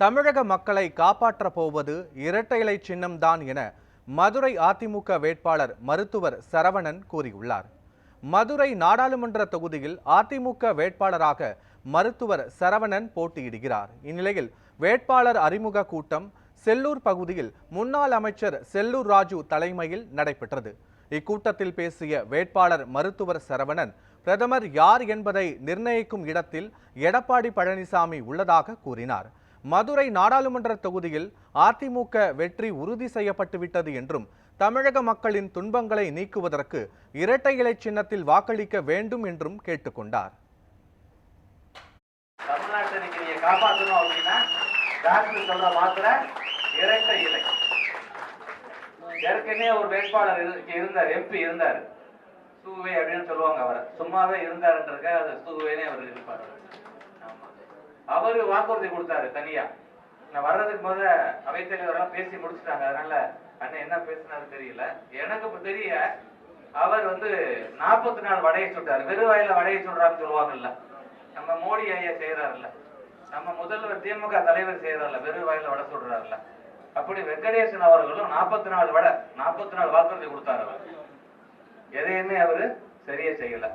தமிழக மக்களை காப்பாற்றப் போவது இரட்டை இலை சின்னம்தான் என மதுரை அதிமுக வேட்பாளர் மருத்துவர் சரவணன் கூறியுள்ளார். மதுரை நாடாளுமன்ற தொகுதியில் அதிமுக வேட்பாளராக மருத்துவர் சரவணன் போட்டியிடுகிறார். இந்நிலையில் வேட்பாளர் அறிமுக கூட்டம் செல்லூர் பகுதியில் முன்னாள் அமைச்சர் செல்லூர் ராஜு தலைமையில் நடைபெற்றது. இக்கூட்டத்தில் பேசிய வேட்பாளர் மருத்துவர் சரவணன் பிரதமர் யார் என்பதை நிர்ணயிக்கும் இடத்தில் எடப்பாடி பழனிசாமி உள்ளதாக கூறினார். மதுரை நாடாளுமன்ற தொகுதியில் அதிமுக வெற்றி உறுதி செய்யப்பட்டுவிட்டது என்றும் தமிழக மக்களின் துன்பங்களை நீக்குவதற்கு இரட்டை இலை சின்னத்தில் வாக்களிக்க வேண்டும் என்றும் கேட்டுக்கொண்டார். ஏற்கனவே ஒரு வேட்பாளர் இருந்தார் எம்பி இருந்தார். சூவே அப்படின்னு சொல்லுவாங்க அவரை. சும்மாவே இருந்தாருன்றக்க அது சூவேனே அவர் இருப்பார். அவரு வாக்குறுதி கொடுத்தாரு தனியா. நான் வர்றதுக்கு முத அவை எல்லாம் பேசி முடிச்சுட்டாங்க. அதனால அண்ணன் என்ன பேசினாரு தெரியல. எனக்கு இப்ப தெரிய அவர் வந்து நாற்பத்தி நாலு வடையை சுட்டாரு வெறும் வாயில வடையை சுடுறாருன்னு சொல்லுவாங்கல்ல. நம்ம மோடி ஐயா செய்யறாருல்ல நம்ம முதல்வர் திமுக தலைவர் செய்யறாருல்ல வெறும் வாயில வடை சுடுறாருல்ல அப்படி வெங்கடேசன் அவர்களும் நாற்பத்தி நாலு வடை நாற்பத்தி நாலு வாக்குறுதி கொடுத்தாரு அவர். எதையுமே அவரு சரியா செய்யல.